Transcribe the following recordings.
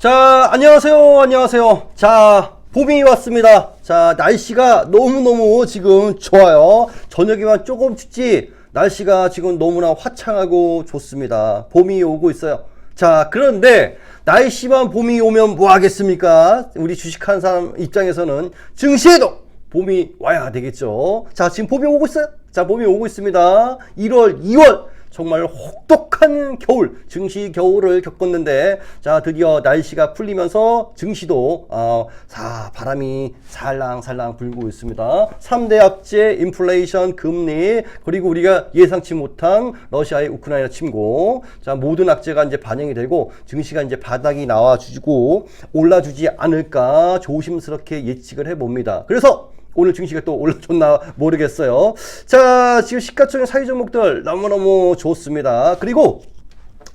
자, 안녕하세요. 안녕하세요. 자, 봄이 왔습니다. 자, 날씨가 너무너무 지금 좋아요. 저녁에만 조금 춥지, 날씨가 지금 너무나 화창하고 좋습니다. 봄이 오고 있어요. 자, 그런데, 날씨만 봄이 오면 뭐 하겠습니까? 우리 주식하는 사람 입장에서는 증시에도 봄이 와야 되겠죠. 자, 지금 봄이 오고 있어요. 자, 봄이 오고 있습니다. 1월, 2월. 정말 혹독한 겨울, 증시 겨울을 겪었는데, 자, 드디어 날씨가 풀리면서 증시도, 어, 사, 바람이 살랑살랑 불고 있습니다. 3대 악재, 인플레이션, 금리, 그리고 우리가 예상치 못한 러시아의 우크라이나 침공. 자, 모든 악재가 이제 반영이 되고, 증시가 이제 바닥이 나와주고, 올라주지 않을까 조심스럽게 예측을 해봅니다. 그래서, 오늘 증시가 또 올라줬나 모르겠어요. 자, 지금 시가총액 사이 종목들 너무너무 좋습니다. 그리고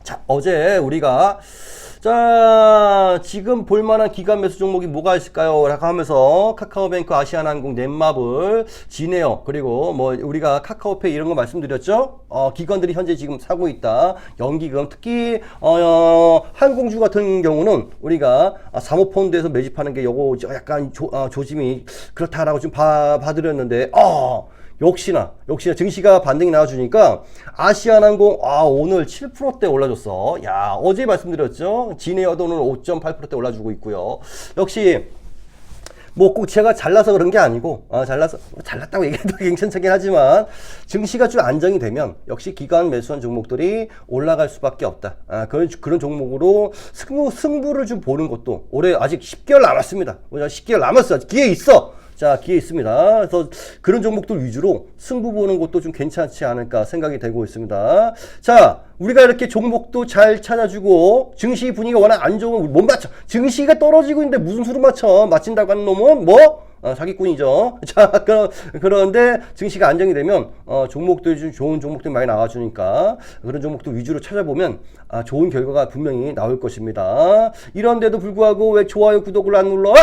자, 어제 우리가 자, 지금 볼만한 기간 매수 종목이 뭐가 있을까요? 라고 하면서 카카오뱅크, 아시아나항공, 넷마블, 지네어, 그리고 뭐 우리가 카카오페이 이런 거 말씀드렸죠? 어, 기관들이 현재 지금 사고 있다. 연기금, 특히, 어, 항공주 같은 경우는 우리가 아, 사모펀드에서 매집하는 게 요거 약간 조, 어, 조짐이 그렇다라고 좀 봐, 봐드렸는데, 어, 역시나 역시나 증시가 반등이 나와주니까 아시아나항공 아 오늘 7%대 올라줬어. 야 어제 말씀드렸죠? 진에어도 오늘 5.8%대 올라주고 있고요. 역시 뭐꼭 제가 잘나서 그런 게 아니고 아, 잘나서 잘났다고 얘기해도 괜찮긴 하지만 증시가 좀 안정이 되면 역시 기관 매수한 종목들이 올라갈 수밖에 없다. 아, 그런 그런 종목으로 승부 승부를 좀 보는 것도 올해 아직 10개월 남았습니다. 10개월 남았어. 기회 있어 자, 기회 있습니다. 그래서 그런 종목들 위주로 승부 보는 것도 좀 괜찮지 않을까 생각이 되고 있습니다. 자, 우리가 이렇게 종목도 잘 찾아주고 증시 분위기가 워낙 안 좋으면 못 맞춰. 증시가 떨어지고 있는데 무슨 수로 맞춰? 맞힌다고 하는 놈은 뭐? 어, 사기꾼이죠. 자, 그러, 그런데 증시가 안정이 되면 어, 종목들 중 좋은 종목들 많이 나와주니까 그런 종목들 위주로 찾아보면 아, 좋은 결과가 분명히 나올 것입니다. 이런데도 불구하고 왜 좋아요, 구독을 안 눌러?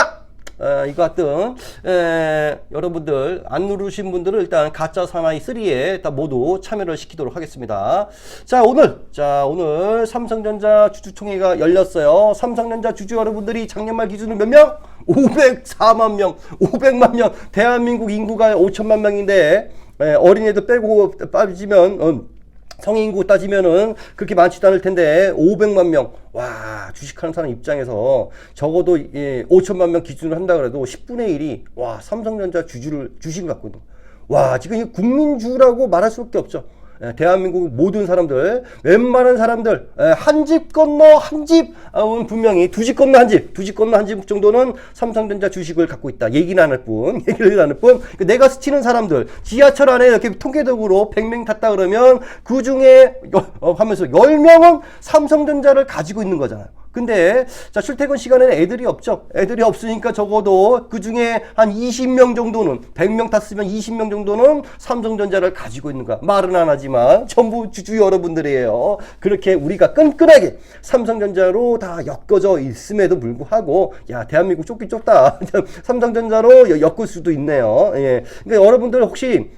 어, 이거 같은 에, 여러분들 안 누르신 분들은 일단 가짜 사나이 3에 다 모두 참여를 시키도록 하겠습니다. 자 오늘 자 오늘 삼성전자 주주총회가 열렸어요. 삼성전자 주주 여러분들이 작년 말 기준으로 몇 명? 504만 명, 500만 명. 대한민국 인구가 5천만 명인데 에, 어린애들 빼고 빠지면 어, 성인구 따지면은 그렇게 많지도 않을 텐데 500만 명. 와, 주식하는 사람 입장에서 적어도 예, 5천만 명 기준으로 한다 그래도 10분의 1이 와, 삼성전자 주주를 주식을 갖고 있는. 와, 지금 이 국민주라고 말할 수밖에 없죠. 예, 대한민국 모든 사람들, 웬만한 사람들, 한 집 건너 한 집, 아, 분명히 두 집 건너 한 집, 두 집 건너 한 집 정도는 삼성전자 주식을 갖고 있다. 얘기는 안 할 뿐, 얘기를 안 할 뿐, 그 내가 스치는 사람들, 지하철 안에 이렇게 통계적으로 100명 탔다 그러면 그 중에 어, 하면서 10명은 삼성전자를 가지고 있는 거잖아요. 근데 자 출퇴근 시간에는 애들이 없죠. 애들이 없으니까 적어도 그 중에 한 20명 정도는 100명 탔으면 20명 정도는 삼성전자를 가지고 있는가 말은 안 하지만 전부 주주 여러분들이에요. 그렇게 우리가 끈끈하게 삼성전자로 다 엮어져 있음에도 불구하고 야 대한민국 좁기 좁다. 삼성전자로 엮을 수도 있네요. 예. 그러니까 여러분들 혹시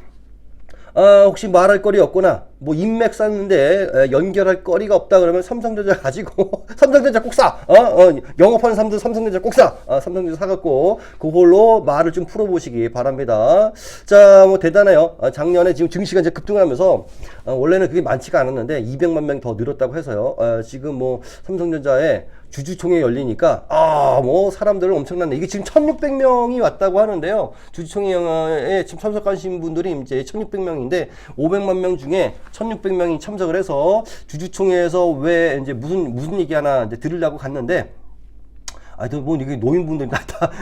어, 혹시 말할 거리 없거나 뭐 인맥 쌓는데 에, 연결할 거리가 없다 그러면 삼성전자 가지고 삼성전자 꼭 사. 어? 어, 영업하는 사람들 삼성전자 꼭 사. 어, 삼성전자 사갖고 그걸로 말을 좀 풀어보시기 바랍니다. 자, 뭐 대단해요. 어, 작년에 지금 증시가 이제 급등하면서 어, 원래는 그게 많지가 않았는데 200만 명 더 늘었다고 해서요. 어, 지금 뭐 삼성전자에 주주총회 열리니까 아 뭐 사람들 엄청났네 이게 지금 1600명이 왔다고 하는데요 주주총회에 지금 참석하신 분들이 이제 1600명인데 500만 명 중에 1600명이 참석을 해서 주주총회에서 왜 이제 무슨 무슨 얘기 하나 이제 들으려고 갔는데 아, 뭐, 이게 노인분들이 다, 다,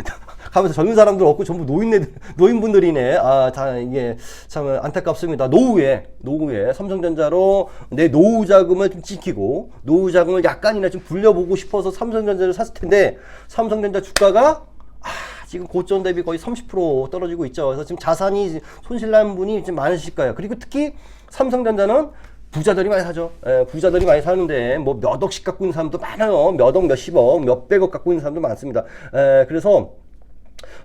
하면서 젊은 사람들 없고 전부 노인네, 노인분들이네. 아, 다, 이게 참 안타깝습니다. 노후에, 노후에 삼성전자로 내 노후 자금을 좀 지키고, 노후 자금을 약간이나 좀 불려보고 싶어서 삼성전자를 샀을 텐데, 삼성전자 주가가, 아, 지금 고점 대비 거의 30% 떨어지고 있죠. 그래서 지금 자산이 손실난 분이 좀 많으실 거예요. 그리고 특히 삼성전자는 부자들이 많이 사죠. 예, 부자들이 많이 사는데 뭐 몇 억씩 갖고 있는 사람도 많아요. 몇 억, 몇십억, 몇백억 갖고 있는 사람도 많습니다. 예, 그래서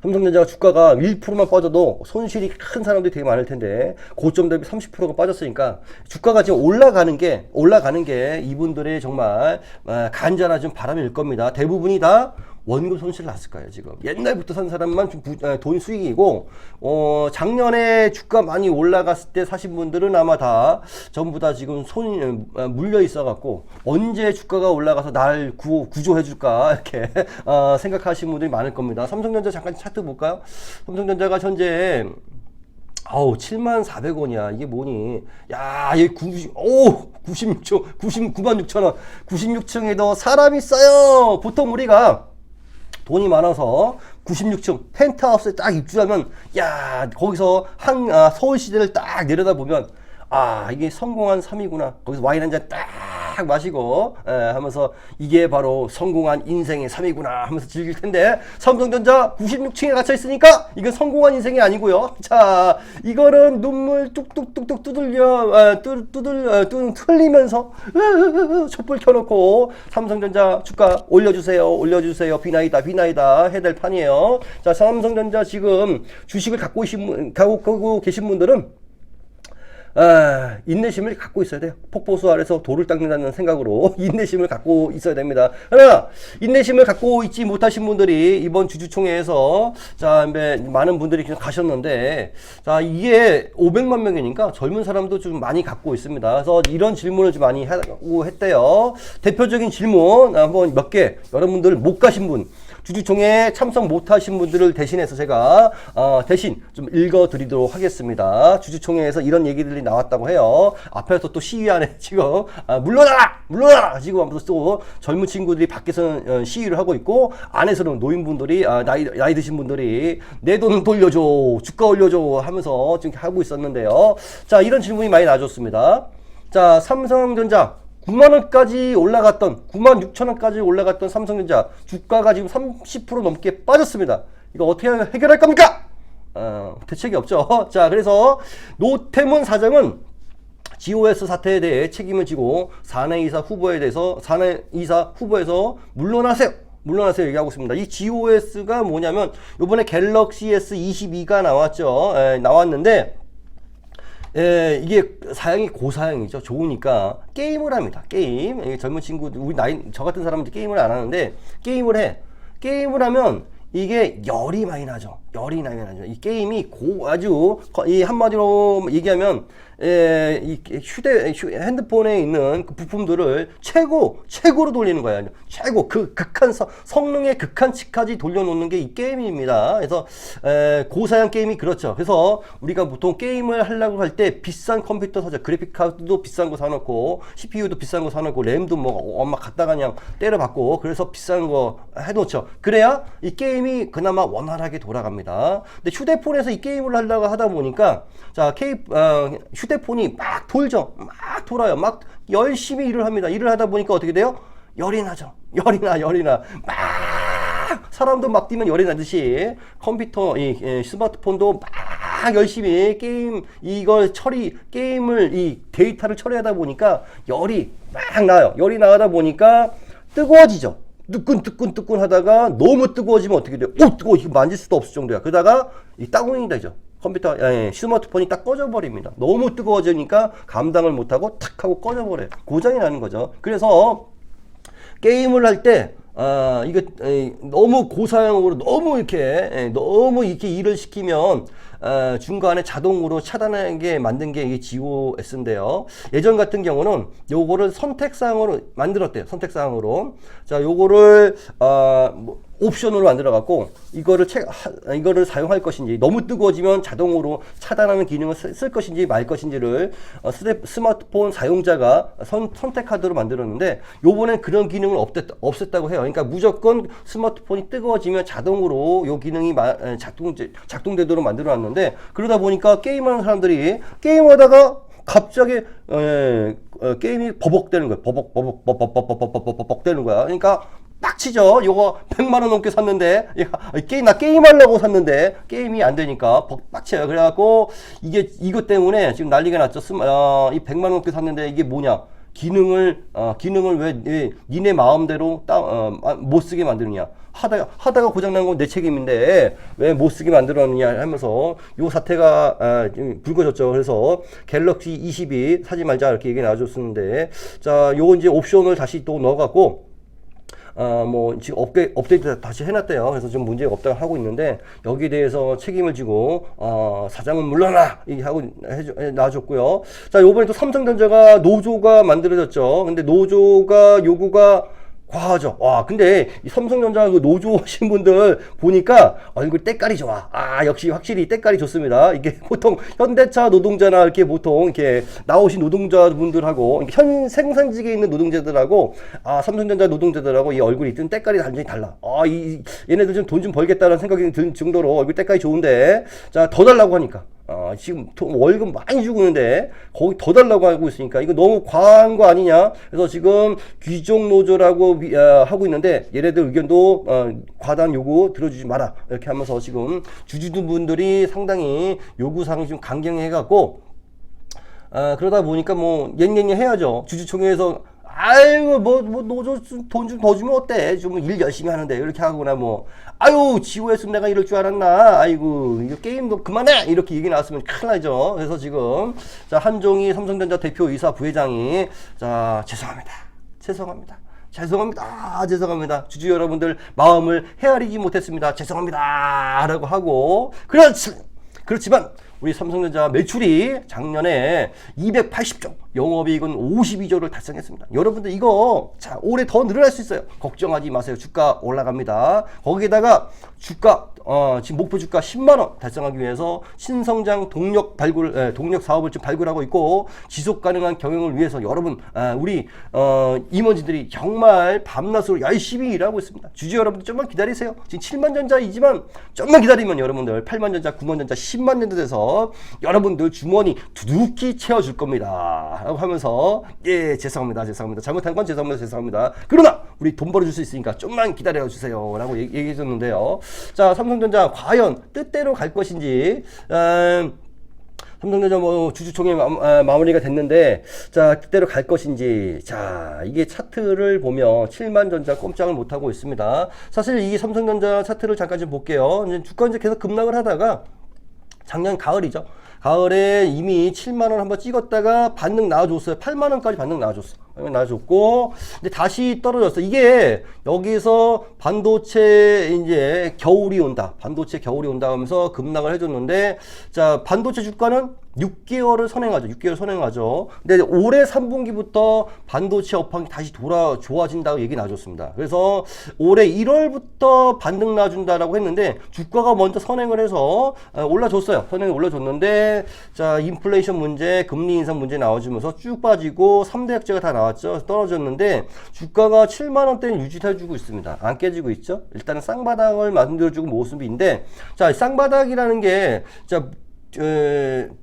삼성전자가 주가가 1%만 빠져도 손실이 큰 사람들이 되게 많을 텐데 고점 대비 30%가 빠졌으니까 주가가 지금 올라가는 게 올라가는 게 이분들의 정말 아, 간절한 좀 바람일 겁니다. 대부분이 다 원금 손실 났을 거예요 지금. 옛날부터 산 사람만 좀 부, 아, 돈 수익이고 어 작년에 주가 많이 올라갔을 때 사신 분들은 아마 다 전부 다 지금 손이 아, 물려 있어 갖고 언제 주가가 올라가서 날 구, 구조해 줄까 이렇게 어, 생각하시는 분들이 많을 겁니다. 삼성전자 잠깐 차트 볼까요? 삼성전자가 현재 아우 7만 400원이야. 이게 뭐니? 야 이게 90, 오 96층 99만 6천 원. 96층에도 사람이 있어요. 보통 우리가 돈이 많아서 96층 펜트하우스에 딱 입주하면 야 거기서 한 아, 서울시대를 딱 내려다보면 아 이게 성공한 삶이구나. 거기서 와인 한 잔 딱 마시고 에, 하면서 이게 바로 성공한 인생의 삶이구나 하면서 즐길 텐데 삼성전자 96층에 갇혀 있으니까 이건 성공한 인생이 아니고요. 자 이거는 눈물 뚝뚝뚝뚝 두들려 아, 뚜, 두들 아, 뚜, 틀리면서 촛불 켜놓고 삼성전자 주가 올려주세요 올려주세요. 비나이다 비나이다 해야 될 판이에요. 자 삼성전자 지금 주식을 갖고 계신 갖고 계신 분들은 아, 인내심을 갖고 있어야 돼요. 폭포수 아래서 돌을 닦는다는 생각으로 인내심을 갖고 있어야 됩니다. 그러나 인내심을 갖고 있지 못하신 분들이 이번 주주총회에서 자, 많은 분들이 가셨는데 자, 이게 500만 명이니까 젊은 사람도 좀 많이 갖고 있습니다. 그래서 이런 질문을 좀 많이 하고 했대요. 대표적인 질문 한번 몇 개 여러분들 못 가신 분 주주총회 참석 못하신 분들을 대신해서 제가 어, 대신 좀 읽어드리도록 하겠습니다. 주주총회에서 이런 얘기들이 나왔다고 해요. 앞에서 또 시위하네 지금 아, 물러나라 물러나라 지금 하면서 또 젊은 친구들이 밖에서는 어, 시위를 하고 있고 안에서는 노인분들이 아, 나이 나이 드신 분들이 내 돈 돌려줘 주가 올려줘 하면서 지금 하고 있었는데요. 자 이런 질문이 많이 나왔습니다. 자 삼성전자 9만 원까지 올라갔던 9만 6천 원까지 올라갔던 삼성전자 주가가 지금 30% 넘게 빠졌습니다. 이거 어떻게 해결할 겁니까? 어, 대책이 없죠. 자, 그래서 노태문 사장은 GOS 사태에 대해 책임을 지고 사내 이사 후보에 대해서 사내 이사 후보에서 물러나세요. 물러나세요 얘기하고 있습니다. 이 GOS가 뭐냐면 이번에 갤럭시 S22가 나왔죠. 에, 나왔는데 예, 이게 사양이 고사양이죠. 좋으니까 게임을 합니다. 게임. 젊은 친구들, 우리 나이, 저 같은 사람들 게임을 안 하는데 게임을 해. 게임을 하면 이게 열이 많이 나죠. 열이 많이 나죠. 이 게임이 고, 아주, 거- 이 한마디로 얘기하면, 예, 이 휴대, 휴- 핸드폰에 있는 그 부품들을 최고, 최고로 돌리는 거예요. 최고, 그 극한, 성- 성능의 극한치까지 돌려놓는 게 이 게임입니다. 그래서, 에, 고사양 게임이 그렇죠. 그래서 우리가 보통 게임을 하려고 할 때 비싼 컴퓨터 사죠. 그래픽 카드도 비싼 거 사놓고, CPU도 비싼 거 사놓고, 램도 뭐 엄마 갖다가 그냥 때려받고, 그래서 비싼 거 해놓죠. 그래야 이 게임이 그나마 원활하게 돌아갑니다. 근데 휴대폰에서 이 게임을 하려고 하다 보니까, 자, K, 어, 휴대폰이 막 돌죠. 막 돌아요. 막 열심히 일을 합니다. 일을 하다 보니까 어떻게 돼요? 열이 나죠. 열이 나, 열이 나. 막 사람도 막 뛰면 열이 나듯이 컴퓨터, 이, 예, 스마트폰도 막 열심히 게임 이걸 처리 게임을 이 데이터를 처리하다 보니까 열이 막 나요. 열이 나다 보니까 뜨거워지죠. 뜨끈뜨끈뜨끈 하다가 너무 뜨거워지면 어떻게 돼요? 오 뜨거워 이거 만질 수도 없을 정도야. 그러다가 이 따궁이 되죠. 컴퓨터, 예, 스마트폰이 딱 꺼져버립니다. 너무 뜨거워지니까 감당을 못하고 탁 하고 꺼져버려요. 고장이 나는 거죠. 그래서 게임을 할 때, 아, 이거, 에, 너무 고사양으로 너무 이렇게, 에, 너무 이렇게 일을 시키면, 아, 중간에 자동으로 차단하게 만든 게 이게 GOS인데요. 예전 같은 경우는 요거를 선택사항으로 만들었대요. 선택사항으로. 자, 요거를, 아, 뭐, 옵션으로 만들어 갖고 이거를 체, 하, 이거를 사용할 것인지 너무 뜨거워지면 자동으로 차단하는 기능을 쓸, 쓸 것인지 말 것인지를 어, 스마트폰 사용자가 선, 선택하도록 만들었는데 요번엔 그런 기능을 없앴, 없앴다고 해요. 그러니까 무조건 스마트폰이 뜨거워지면 자동으로 요 기능이 마, 에, 작동 작동되도록 만들어 놨는데 그러다 보니까 게임하는 사람들이 게임하다가 갑자기 에, 어, 게임이 버벅대는. 버벅 버벅 버벅 버벅 버벅 버벅 버벅 되는 거야. 그러니까 빡치죠. 요거 100만 원 넘게 샀는데 야, 게임 나 게임 하려고 샀는데 게임이 안 되니까 벅- 빡쳐요. 그래갖고 이게 이것 때문에 지금 난리가 났죠. 스마- 어, 이 100만 원 넘게 샀는데 이게 뭐냐? 기능을 어, 기능을 왜 예, 니네 마음대로 따, 어, 아, 못 쓰게 만드느냐 하다가 하다가 고장 난 건 내 책임인데 왜 못 쓰게 만들었느냐 하면서 요 사태가 아, 좀 불거졌죠. 그래서 갤럭시 22 사지 말자 이렇게 얘기 나와줬었는데 자 요거 이제 옵션을 다시 또 넣어 갖고 아, 뭐, 지금 업데, 업데이트 다시 해놨대요. 그래서 좀 문제가 없다고 하고 있는데, 여기에 대해서 책임을 지고, 어, 사장은 물러나! 이 하고 놔줬고요. 자, 요번에 또 삼성전자가 노조가 만들어졌죠. 근데 노조가 요구가 과하죠. 와, 근데 이 삼성전자 그 노조 하신 분들 보니까 얼굴 때깔이 좋아. 아, 역시 확실히 때깔이 좋습니다. 이게 보통 현대차 노동자나 이렇게 보통 이렇게 나오신 노동자분들하고 현 생산직에 있는 노동자들하고 아, 삼성전자 노동자들하고 이 얼굴이 뜬 때깔이 완전히 달라. 아, 이 얘네들 좀 돈 좀 벌겠다는 생각이 들 정도로 얼굴 때깔이 좋은데 자, 더 달라고 하니까 어, 지금 돈- 월급 많이 주고 있는데 거기 더 달라고 하고 있으니까 이거 너무 과한 거 아니냐? 그래서 지금 귀족 노조라고 미- 어, 하고 있는데 얘네들 의견도 어, 과다한 요구 들어주지 마라 이렇게 하면서 지금 주주분들이 상당히 요구 사항이 좀 강경해갖고 아, 그러다 보니까 뭐 옌옌이 해야죠. 주주총회에서 아이고 뭐, 뭐 노조 돈 좀 더 주면 어때? 좀 일 열심히 하는데 이렇게 하거나 뭐 아유 지호했으면 내가 이럴 줄 알았나? 아이고 이거 게임도 그만해 이렇게 얘기 나왔으면 큰일 나죠. 그래서 지금 자 한종희 삼성전자 대표이사 부회장이 자 죄송합니다. 죄송합니다. 죄송합니다. 아, 죄송합니다. 주주 여러분들 마음을 헤아리지 못했습니다. 죄송합니다. 라고 하고 그렇지. 그렇지만 우리 삼성전자 매출이 작년에 280조, 영업이익은 52조를 달성했습니다. 여러분들 이거 자 올해 더 늘어날 수 있어요. 걱정하지 마세요. 주가 올라갑니다. 거기에다가 주가 어, 지금 목표 주가 10만 원 달성하기 위해서 신성장 동력 발굴 에, 동력 사업을 지금 발굴하고 있고 지속 가능한 경영을 위해서 여러분 아, 우리 어, 임원진들이 정말 밤낮으로 열심히 일하고 있습니다. 주주 여러분들 좀만 기다리세요. 지금 7만 전자이지만 좀만 기다리면 여러분들 8만 전자, 9만 전자, 10만 전자 돼서 여러분들 주머니 두둑히 채워줄 겁니다. 라고 하면서 예 죄송합니다, 죄송합니다. 잘못한 건 죄송합니다, 죄송합니다. 그러나 우리 돈 벌어줄 수 있으니까 좀만 기다려 주세요 라고 얘기해 줬는데요. 자 삼성전자 과연 뜻대로 갈 것인지. 음, 삼성전자 뭐 주주총회 마, 아, 마무리가 됐는데 자 그대로 갈 것인지 자 이게 차트를 보면 7만 전자 꼼짝을 못 하고 있습니다. 사실 이 삼성전자 차트를 잠깐 좀 볼게요. 주가 이제 계속 급락을 하다가 작년 가을이죠. 가을에 이미 7만 원 한번 찍었다가 반등 나와줬어요. 8만 원까지 반등 나와줬어. 반등 나와줬고, 근데 다시 떨어졌어. 이게 여기서 반도체 이제 겨울이 온다. 반도체 겨울이 온다 하면서 급락을 해줬는데, 자 반도체 주가는 6개월을 선행하죠. 6개월 선행하죠. 근데 올해 3분기부터 반도체 업황이 다시 돌아 좋아진다고 얘기 나와줬습니다. 그래서 올해 1월부터 반등 나준다라고 했는데 주가가 먼저 선행을 해서 어, 올라줬어요. 선행을 올라줬는데 자 인플레이션 문제, 금리 인상 문제 나와주면서 쭉 빠지고 3대 약제가 다 나왔죠. 떨어졌는데 주가가 7만 원대는 유지해주고 있습니다. 안 깨지고 있죠. 일단은 쌍바닥을 만들어주고 모습인데 자 쌍바닥이라는 게자 에,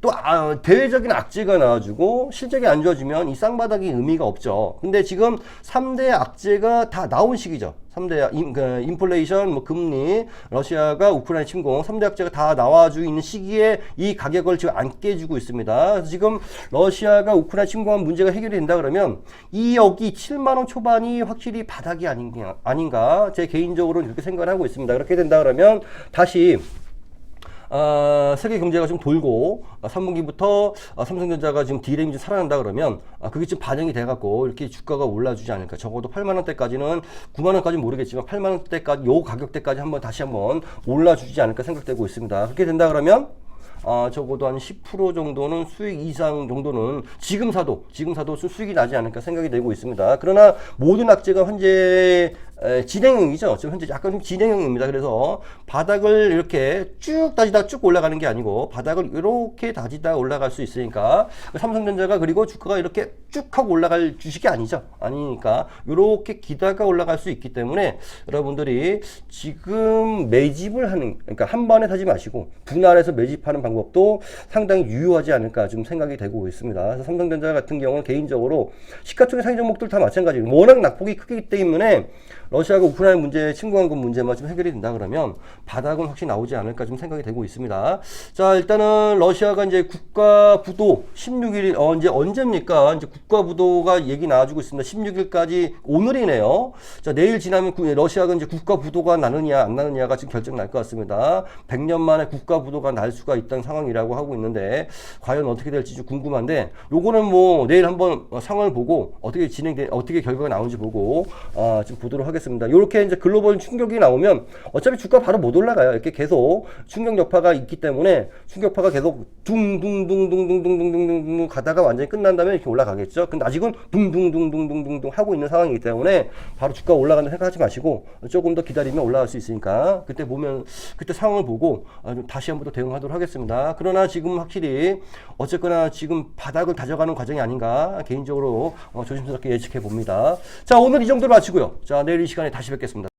또 아, 대외적인 악재가 나와주고 실적이 안 좋아지면 이 쌍바닥이 의미가 없죠. 근데 지금 3대 악재가 다 나온 시기죠. 3대 인, 그, 인플레이션, 뭐 금리, 러시아가 우크라이나 침공, 3대 악재가 다 나와주고 있는 시기에 이 가격을 지금 안 깨주고 있습니다. 지금 러시아가 우크라이나 침공한 문제가 해결이 된다 그러면 이 여기 7만 원 초반이 확실히 바닥이 아닌가, 아닌가 제 개인적으로는 이렇게 생각을 하고 있습니다. 그렇게 된다 그러면 다시 아, 세계 경제가 좀 돌고 아, 3분기부터 아, 삼성전자가 지금 디램이 좀 살아난다 그러면 아, 그게 좀 반영이 돼갖고 이렇게 주가가 올라주지 않을까. 적어도 8만 원대까지는 9만 원까지 모르겠지만 8만 원대까지 요 가격대까지 한번 다시 한번 올라주지 않을까 생각되고 있습니다. 그렇게 된다 그러면 아, 적어도 한 10% 정도는 수익 이상 정도는 지금 사도, 지금 사도 수- 수익이 나지 않을까 생각이 되고 있습니다. 그러나 모든 악재가 현재 에, 진행형이죠. 지금 현재 약간 좀 진행형입니다. 그래서 바닥을 이렇게 쭉 다지다 쭉 올라가는 게 아니고 바닥을 이렇게 다지다 올라갈 수 있으니까 삼성전자가 그리고 주가가 이렇게 쭉 하고 올라갈 주식이 아니죠. 아니니까 이렇게 기다가 올라갈 수 있기 때문에 여러분들이 지금 매집을 하는 그러니까 한 번에 사지 마시고 분할해서 매집하는 방법도 상당히 유효하지 않을까 좀 생각이 되고 있습니다. 그래서 삼성전자 같은 경우는 개인적으로 시가총액 상위 종목들 다 마찬가지예요. 워낙 낙폭이 크기 때문에 러시아가 우크라이나 문제, 침공한 문제만 좀 해결이 된다 그러면 바닥은 확실히 나오지 않을까 좀 생각이 되고 있습니다. 자, 일단은 러시아가 이제 국가 부도 16일, 어, 이제 언제입니까? 이제 국가 부도가 얘기 나와주고 있습니다. 16일까지 오늘이네요. 자, 내일 지나면 구- 러시아가 이제 국가 부도가 나느냐, 안 나느냐가 지금 결정 날 것 같습니다. 100년 만에 국가 부도가 날 수가 있다는 상황이라고 하고 있는데, 과연 어떻게 될지 좀 궁금한데, 요거는 뭐 내일 한번 어, 상황을 보고 어떻게 진행돼, 어떻게 결과가 나오는지 보고, 아, 좀 보도록 하겠습니다. 요렇게 이제 글로벌 충격이 나오면 어차피 주가 바로 못 올라가요. 이렇게 계속 충격 여파가 있기 때문에 충격파가 계속 둥둥둥둥둥둥둥둥둥 가다가 완전히 끝난 다음에 이렇게 올라가겠죠. 근데 아직은 둥둥둥둥둥둥둥 하고 있는 상황이기 때문에 바로 주가 올라간다 생각하지 마시고 조금 더 기다리면 올라갈 수 있으니까 그때 보면 그때 상황을 보고 아, 좀 다시 한번 더 대응하도록 하겠습니다. 그러나 지금 확실히 어쨌거나 지금 바닥을 다져가는 과정이 아닌가 개인적으로 어, 조심스럽게 예측해 봅니다. 자 오늘 이 정도로 마치고요. 자 내일 이 시간에 다시 뵙겠습니다.